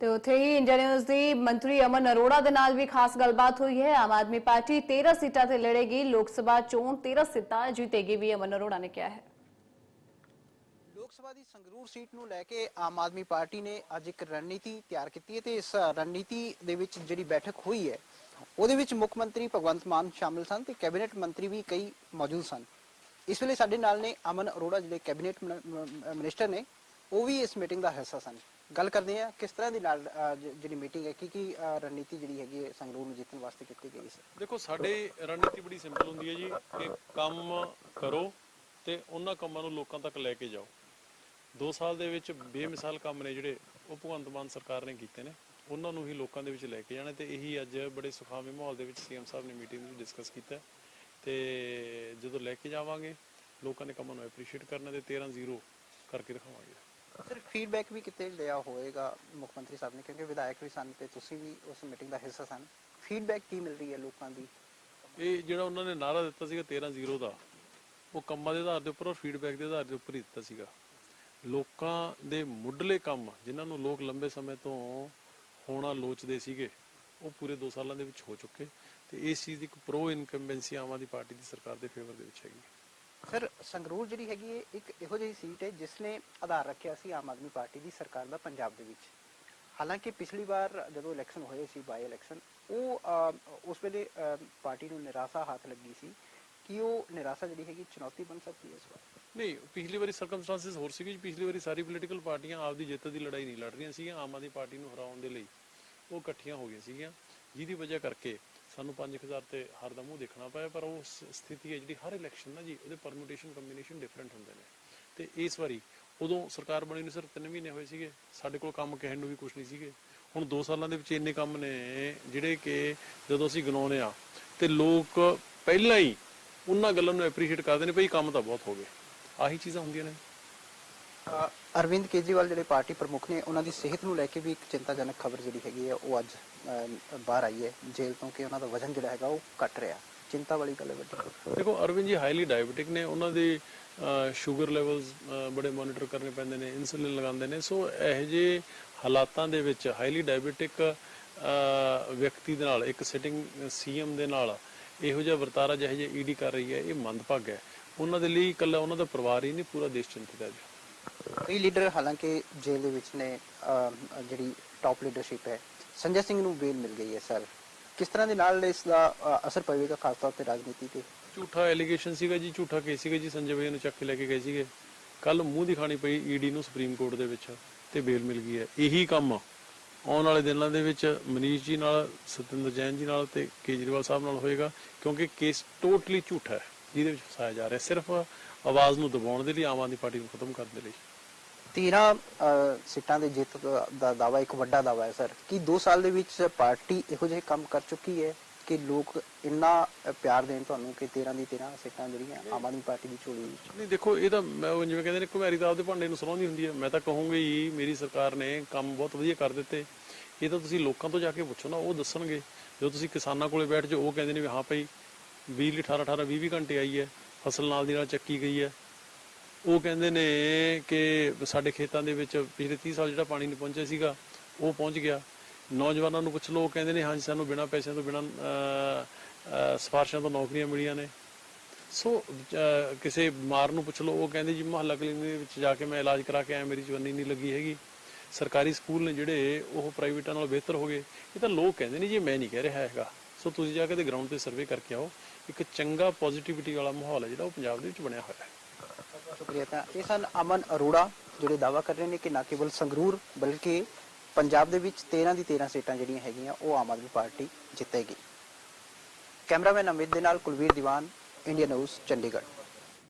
ਤੇ ਉੱਥੇ ਹੀ India news ਦੀ ਮੰਤਰੀ ਅਮਨ ਅਰੋੜਾ ਦੇ ਨਾਲ ਵੀ ਖਾਸ ਗੱਲਬਾਤ ਹੋਈ ਹੈ ਆਮ ਆਦਮੀ ਪਾਰਟੀ 13 ਸੀਟਾਂ ਤੇ ਲੜੇਗੀ ਲੋਕ ਸਭਾ ਚੋਣ 13 ਸੀਟਾਂ ਜਿੱਤੇਗੀ ਵੀ ਅਮਨ ਅਰੋੜਾ ਨੇ ਕਿਹਾ ਹੈ ਲੋਕ ਸਭਾ ਦੀ ਸੰਗਰੂਰ ਸੀਟ ਨੂੰ ਲੈ ਕੇ ਆਮ ਆਦਮੀ ਪਾਰਟੀ ਨੇ ਅੱਜ ਇੱਕ ਰਣਨੀਤੀ ਤਿਆਰ ਕੀਤੀ ਹੈ ਤੇ ਇਸ ਰਣਨੀਤੀ ਦੇ ਵਿੱਚ ਜਿਹੜੀ ਬੈਠਕ ਹੋਈ ਹੈ ਉਹਦੇ ਵਿੱਚ ਮੁੱਖ ਮੰਤਰੀ ਭਗਵੰਤ ਮਾਨ ਸ਼ਾਮਿਲ ਸਨ ਤੇ ਕੈਬਨਿਟ ਮੰਤਰੀ ਵੀ ਕਈ ਮੌਜੂਦ ਸਨ ਇਸ ਵੇਲੇ ਸਾਡੇ ਨਾਲ ਨੇ ਅਮਨ ਅਰੋੜਾ ਜਿਹੜੇ ਕੈਬਨਿਟ ਮਿਨਿਸਟਰ ਨੇ ਉਹ ਵੀ ਇਸ ਮੀਟਿੰਗ ਦਾ ਹਿੱਸਾ ਸਨ ਗੱਲ ਕਰਦੇ ਹਾਂ ਕਿਸ ਤਰ੍ਹਾਂ ਦੀ ਨਾਲ ਅ, ਜ- ਜਿਹੜੀ ਮੀਟਿੰਗ ਹੈ ਕੀ ਕੀ ਅ, ਰਣਨੀਤੀ ਜਿਹੜੀ ਹੈਗੀ ਹੈ ਸੰਗਰੂਰ ਨੂੰ ਜਿੱਤਣ ਵਾਸਤੇ ਕੀਤੀ ਗਈ ਸੀ? ਦੇਖੋ ਸਾਡੇ ਰਣਨੀਤੀ ਬੜੀ ਸਿੰਪਲ ਹੁੰਦੀ ਹੈ ਜੀ ਕਿ ਕੰਮ ਕਰੋ ਤੇ ਉਹਨਾਂ ਕੰਮਾਂ ਨੂੰ ਲੋਕਾਂ ਤੱਕ ਲੈ ਕੇ ਜਾਓ। 2 ਸਾਲ ਦੇ ਵਿੱਚ ਬੇਮਿਸਾਲ ਕੰਮ ਨੇ ਜਿਹੜੇ ਉਹ ਭਗਵੰਤ ਮਾਨ ਸਰਕਾਰ ਨੇ ਕੀਤੇ ਨੇ ਉਹਨਾਂ ਨੂੰ ਹੀ ਲੋਕਾਂ ਦੇ ਵਿੱਚ ਲੈ ਕੇ ਜਾਣਾ ਤੇ ਇਹੀ ਅੱਜ ਬੜੇ ਸੁਖਾਵੇਂ ਮਾਹੌਲ ਦੇ ਵਿੱਚ ਸੀਐਮ ਸਾਹਿਬ ਨੇ ਮੀਟਿੰਗ ਵਿੱਚ ਡਿਸਕਸ ਕੀਤਾ ਤੇ ਜਦੋਂ ਲੈ ਕੇ ਜਾਵਾਂਗੇ ਲੋਕਾਂ ਨੇ ਕੰਮਾਂ ਨੂੰ ਐਪਰੀਸ਼ੀਏਟ ਕਰਨਾ ਤੇ 13-0 ਕਰਕੇ ਦਿਖਾਵਾਂਗੇ। ਸਰ ਫੀਡਬੈਕ ਵੀ ਕਿਤੇ ਲਿਆ ਹੋਏਗਾ ਮੁੱਖ ਮੰਤਰੀ ਸਾਹਿਬ ਨੇ, ਕਿਉਂਕਿ ਵਿਧਾਇਕ ਵੀ ਸਨ ਤੇ ਤੁਸੀਂ ਵੀ ਉਸ ਮੀਟਿੰਗ ਦਾ ਹਿੱਸਾ ਸਨ। ਫੀਡਬੈਕ ਕੀ ਮਿਲ ਰਹੀ ਹੈ ਲੋਕਾਂ ਦੀ? ਇਹ ਜਿਹੜਾ ਉਹਨਾਂ ਨੇ ਨਾਰਾ ਦਿੱਤਾ ਸੀਗਾ 13-0 ਦਾ, ਉਹ ਕੰਮਾਂ ਦੇ ਆਧਾਰ ਦੇ ਉੱਪਰ ਔਰ ਫੀਡਬੈਕ ਦੇ ਆਧਾਰ ਦੇ ਉੱਪਰ ਹੀ ਦਿੱਤਾ ਸੀਗਾ। ਲੋਕਾਂ ਦੇ ਮੁੱਢਲੇ ਕੰਮ, ਜਿਨ੍ਹਾਂ ਨੂੰ ਲੋਕ ਲੰਬੇ ਸਮੇਂ ਤੋਂ ਹੋਣਾ ਲੋਚਦੇ ਸੀਗੇ, ਉਹ ਪੂਰੇ 2 ਸਾਲਾਂ ਦੇ ਵਿੱਚ ਹੋ ਚੁੱਕੇ ਤੇ ਇਸ ਚੀਜ਼ ਦੀ ਇੱਕ pro incumbency Aam Aadmi party ਦੀ ਸਰਕਾਰ ਦੇ ਫੇਵਰ ਦੇ ਵਿੱਚ ਹੈਗੀ ਸਰ, ਸੰਗਰੂਰ ਜਿਹੜੀ ਹੈਗੀ ਹੈ ਇੱਕ ਇਹੋ ਜਿਹੀ ਸੀਟ ਹੈ ਜਿਸ ਨੇ ਆਧਾਰ ਰੱਖਿਆ ਸੀ ਆਮ ਆਦਮੀ ਪਾਰਟੀ ਦੀ ਸਰਕਾਰ ਦਾ ਪੰਜਾਬ ਦੇ ਵਿੱਚ। ਹਾਲਾਂਕਿ ਪਿਛਲੀ ਵਾਰ ਜਦੋਂ ਇਲੈਕਸ਼ਨ ਹੋਏ ਸੀ ਬਾਈ ਇਲੈਕਸ਼ਨ ਉਹ ਉਸ ਵੇਲੇ ਪਾਰਟੀ ਨੂੰ ਨਿਰਾਸ਼ਾ ਹੱਥ ਲੱਗੀ ਸੀ ਕਿ ਉਹ ਨਿਰਾਸ਼ਾ ਜਿਹੜੀ ਹੈਗੀ ਚੁਣੌਤੀ ਬਣ ਸਕਦੀ ਹੈ ਇਸ ਵਾਰ। ਨਹੀਂ, ਪਿਛਲੀ ਵਾਰੀ ਸਰਕਮਸਟੈਂਸਸ ਹੋਰ ਸੀਗੀ ਪਿਛਲੀ ਵਾਰੀ ਸਾਰੀ ਪੋਲੀਟੀਕਲ ਪਾਰਟੀਆਂ ਆਪਦੀ ਜਿੱਤ ਦੀ ਲੜਾਈ ਨਹੀਂ ਲੜ ਰਹੀਆਂ ਸੀਗੀਆਂ। ਆਮ ਆਦਮੀ ਪਾਰਟੀ ਨੂੰ ਹਰਾਉਣ ਦੇ ਲਈ ਉਹ ਇਕੱਠੀਆਂ ਹੋ ਗਈਆਂ ਸੀਗੀਆਂ। ਜਿਹਦੀ ਵਜ੍ਹਾ ਕਰਕੇ ਸਾਨੂੰ 5000 ਤੇ ਹਰ ਦਾ ਮੂੰਹ ਦੇਖਣਾ ਪਿਆ, ਪਰ ਉਹ ਸਥਿਤੀ ਹੈ ਜਿਹੜੀ ਹਰ ਇਲੈਕਸ਼ਨ ਨਾ ਜੀ, ਉਹਦੇ ਪਰਮਿਊਟੇਸ਼ਨ ਕੰਬੀਨੇਸ਼ਨ ਡਿਫਰੈਂਟ ਹੁੰਦੇ ਨੇ। ਤੇ ਇਸ ਵਾਰੀ ਉਦੋਂ ਸਰਕਾਰ ਬਣੀ ਨੂੰ ਸਿਰਫ 3 ਮਹੀਨੇ ਹੋਏ ਸੀਗੇ। ਸਾਡੇ ਕੋਲ ਕੰਮ ਕਹਿਣ ਨੂੰ ਵੀ ਕੁਝ ਨਹੀਂ ਸੀਗੇ। ਹੁਣ 2 ਸਾਲਾਂ ਦੇ ਵਿੱਚ ਇੰਨੇ ਕੰਮ ਨੇ, ਜਿਹੜੇ ਕਿ ਜਦੋਂ ਅਸੀਂ ਗਿਣਾਉਂਦੇ ਆ ਤੇ ਲੋਕ ਪਹਿਲਾਂ ਹੀ ਉਹਨਾਂ ਗੱਲਾਂ ਨੂੰ ਐਪਰੀਸ਼ੀਏਟ ਕਰਦੇ ਨੇ, ਭਈ ਕੰਮ ਤਾਂ ਬਹੁਤ ਹੋ ਗਏ। ਆਹੀ ਚੀਜ਼ਾਂ ਹੁੰਦੀਆਂ ਨੇ। ਅਰਵਿੰਦ ਕੇਜਰੀਵਾਲ ਜਿਹੜੇ ਪਾਰਟੀ ਪ੍ਰਮੁੱਖ ਨੇ, ਉਹਨਾਂ ਦੀ ਸਿਹਤ ਨੂੰ ਲੈ ਕੇ ਵੀ ਇੱਕ ਚਿੰਤਾਜਨਕ ਖਬਰ ਜਿਹੜੀ ਹੈਗੀ ਹੈ ਉਹ ਅੱਜ ਬਾਹਰ ਆਈ ਹੈ ਜੇਲ੍ਹ ਤੋਂ ਕਿ ਉਹਨਾਂ ਦਾ ਵਜ਼ਨ ਜਿਹੜਾ ਹੈਗਾ ਉਹ ਘਟ ਰਿਹਾ। ਚਿੰਤਾ ਵਾਲੀ ਗੱਲ ਹੈ ਵੱਡੀ। ਦੇਖੋ, ਅਰਵਿੰਦ ਜੀ ਹਾਈਲੀ ਡਾਇਬੀਟਿਕ ਨੇ, ਉਹਨਾਂ ਦੇ ਸ਼ੂਗਰ ਲੈਵਲਸ ਬੜੇ ਮੋਨੀਟਰ ਕਰਨੇ ਪੈਂਦੇ ਨੇ ਇਨਸੂਲਿਨ ਲਗਾਉਂਦੇ ਨੇ। ਸੋ ਇਹੋ ਜਿਹੇ ਹਾਲਾਤਾਂ ਦੇ ਵਿੱਚ ਹਾਈਲੀ ਡਾਇਬੀਟਿਕ ਵਿਅਕਤੀ ਦੇ ਨਾਲ, ਇੱਕ ਸਿਟਿੰਗ ਸੀਐਮ ਦੇ ਨਾਲ ਇਹੋ ਜਿਹਾ ਵਰਤਾਰਾ ਜਿਹੋ ਜਿਹਾ ਈਡੀ ਕਰ ਰਹੀ ਹੈ, ਇਹ ਮੰਦਭਾਗਾ ਹੈ। ਉਹਨਾਂ ਦੇ ਲਈ ਇਕੱਲਾ, ਉਹਨਾਂ ਦਾ ਪਰਿਵਾਰ ਹੀ ਨਹੀਂ, ਪੂਰਾ ਦੇਸ਼ ਚਿੰਤਿਤ ਹੈ ਕਈ ਲੀਡਰ ਹਾਲਾਂਕਿ ਜੇਲ੍ਹ ਦੇ ਵਿੱਚ ਨੇ ਅਹ, ਜਿਹੜੀ ਟਾਪ ਲੀਡਰਸ਼ਿਪ ਹੈ। ਸੰਜੇ ਸਿੰਘ ਨੂੰ ਬੇਲ ਮਿਲ ਗਈ ਹੈ ਸਰ ਕਿਸ ਤਰ੍ਹਾਂ ਦੇ ਨਾਲ ਇਸ ਦਾ ਅਹ, ਅਸਰ ਪਵੇਗਾ ਖਾਸ ਤੌਰ ਤੇ ਰਾਜਨੀਤੀ ਤੇ? ਝੂਠਾ ਐਲੀਗੇਸ਼ਨ ਸੀਗਾ ਜੀ ਝੂਠਾ ਕੇਸ ਸੀਗਾ ਜੀ ਸੰਜੇ ਬਈ ਨੂੰ ਚੱਕ ਕੇ ਲੈ ਕੇ ਗਏ ਸੀਗੇ। ਕੱਲ ਮੂੰਹ ਦਿਖਾਣੀ ਪਈ ਈਡੀ ਨੂੰ ਸੁਪਰੀਮ ਕੋਰਟ ਦੇ ਵਿੱਚ ਤੇ ਬੇਲ ਮਿਲ ਗਈ ਹੈ। ਇਹੀ ਕੰਮ ਆਉਣ ਵਾਲੇ ਦਿਨਾਂ ਦੇ ਵਿੱਚ ਮਨੀਸ਼ ਜੀ ਨਾਲ ਸਤਿੰਦਰ ਜੈਨ ਜੀ ਨਾਲ ਤੇ ਕੇਜਰੀਵਾਲ ਸਾਹਿਬ ਨਾਲ ਹੋਏਗਾ ਕਿਉਂਕਿ ਕੇਸ ਟੋਟਲੀ ਝੂਠਾ ਹੈ ਜਿਹਦੇ ਵਿੱਚ ਫਸਾਇਆ ਜਾ ਰਿਹਾ ਸਿਰਫ ਆਵਾਜ਼ ਨੂੰ ਦਬਾਉਣ ਦੇ ਲਈ ਆਮ ਆਦਮੀ ਪਾਰਟੀ ਨੂੰ ਖਤਮ ਕਰਨ ਦੇ ਲਈ। 13 ਅਹ, ਸੀਟਾਂ ਦੇ ਜਿੱਤ ਦਾ- ਦਾ ਦਾਵਾ ਇੱਕ ਵੱਡਾ ਦਾਵਾ ਹੈ ਸਰ। ਕੀ 2 ਸਾਲ ਦੇ ਵਿੱਚ ਪਾਰਟੀ ਇਹੋ ਜਿਹੇ ਕੰਮ ਕਰ ਚੁੱਕੀ ਹੈ ਕਿ ਲੋਕ ਇੰਨਾ ਪਿਆਰ ਦੇਣ ਤੁਹਾਨੂੰ ਕਿ 13 ਦੀ 13 ਸੀਟਾਂ ਜਿਹੜੀਆਂ ਆਮ ਆਦਮੀ ਪਾਰਟੀ ਦੀ ਝੋਲੀ ਵਿੱਚ? ਨਹੀਂ ਦੇਖੋ ਇਹ ਤਾਂ ਮੈਂ ਜਿਵੇਂ ਕਹਿੰਦੇ ਨੇ ਕੁਮਾਰੀ ਤਾਂ ਆਪਦੇ ਭਾਂਡੇ ਨੂੰ ਸਲਾਉਂਦੀ ਹੁੰਦੀ ਹੈ। ਮੈਂ ਤਾਂ ਕਹੂੰਗਾ ਹੀ ਮੇਰੀ ਸਰਕਾਰ ਨੇ ਕੰਮ ਬਹੁਤ ਵਧੀਆ ਕਰ ਦਿੱਤੇ। ਇਹ ਤਾਂ ਤੁਸੀਂ ਲੋਕਾਂ ਤੋਂ ਜਾ ਕੇ ਪੁੱਛੋ ਨਾ ਉਹ ਦੱਸਣਗੇ। ਜਦੋਂ ਤੁਸੀਂ ਕਿਸਾਨਾਂ ਕੋਲੇ ਬੈਠ ਜਾਓ ਉਹ ਕਹਿੰਦੇ ਨੇ ਵੀ ਹਾਂ ਭਾਈ ਬਿਜਲੀ 18 18 20 20 ਘੰਟੇ ਆਈ ਹੈ। ਫਸਲ ਨਾਲ ਦੀ ਨਾਲ ਚੱਕੀ ਗਈ ਹੈ। ਉਹ ਕਹਿੰਦੇ ਨੇ ਕਿ ਸਾਡੇ ਖੇਤਾਂ ਦੇ ਵਿੱਚ ਪਿਛਲੇ 30 ਸਾਲ ਜਿਹੜਾ ਪਾਣੀ ਨਹੀਂ ਪਹੁੰਚਿਆ ਸੀਗਾ ਉਹ ਪਹੁੰਚ ਗਿਆ। ਨੌਜਵਾਨਾਂ ਨੂੰ ਪੁੱਛ ਲਓ ਕਹਿੰਦੇ ਨੇ ਹਾਂਜੀ ਸਾਨੂੰ ਬਿਨਾਂ ਪੈਸਿਆਂ ਤੋਂ ਬਿਨਾਂ ਅਹ, ਸਿਫਾਰਸ਼ਾਂ ਤੋਂ ਨੌਕਰੀਆਂ ਮਿਲੀਆਂ ਨੇ। ਸੋ ਕਿਸੇ ਬਿਮਾਰ ਨੂੰ ਪੁੱਛ ਲਓ ਉਹ ਕਹਿੰਦੇ ਜੀ ਮੁਹੱਲਾ ਕਲੀਨਿਕ ਦੇ ਵਿੱਚ ਜਾ ਕੇ ਮੈਂ ਇਲਾਜ ਕਰਾ ਕੇ ਆਇਆ ਮੇਰੀ ਜਵਾਨੀ ਨਹੀਂ ਲੱਗੀ ਹੈਗੀ। ਸਰਕਾਰੀ ਸਕੂਲ ਨੇ ਜਿਹੜੇ ਉਹ ਪ੍ਰਾਈਵੇਟਾਂ ਨਾਲ ਬਿਹਤਰ ਹੋ ਗਏ। ਇਹ ਤਾਂ ਲੋਕ ਕਹਿੰਦੇ ਨੇ ਜੀ ਮੈਂ ਨਹੀਂ ਕਹਿ ਰਿਹਾ ਹੈਗਾ। ਸੋ ਤੁਸੀਂ ਜਾ ਕੇ ਤੇ ਗਰਾਊਂਡ ਤੇ ਸਰਵੇ ਕਰਕੇ ਆਓ, ਇੱਕ ਚੰਗਾ ਪੋਜ਼ਿਟਿਵਿਟੀ ਵਾਲਾ ਮਾਹੌਲ ਹੈ ਜਿਹੜਾ ਉਹ ਪੰਜਾਬ ਦੇ ਵਿੱਚ ਬਣਿਆ ਹੋਇਆ ਹੈ। ਸ਼ੁਕਰੀਆ। ਤਾਂ ਇਹ ਸਨ ਅਮਨ ਅਰੋੜਾ, ਜਿਹੜੇ ਦਾਵਾ ਕਰ ਰਹੇ ਨੇ ਕਿ ਨਾ ਕੇਵਲ ਸੰਗਰੂਰ ਬਲਕਿ ਪੰਜਾਬ ਦੇ ਵਿੱਚ 13 ਦੀ 13 ਸੀਟਾਂ ਜਿਹੜੀਆਂ ਹੈਗੀਆਂ, ਉਹ ਆਮ ਆਦਮੀ ਪਾਰਟੀ ਜਿੱਤੇਗੀ। ਕੈਮਰਾਮੈਨ ਅਮਿਤ ਦੇ ਨਾਲ ਕੁਲਵੀਰ ਦੀਵਾਨ ਇੰਡੀਆ ਨਿਊਜ਼ ਚੰਡੀਗੜ੍ਹ।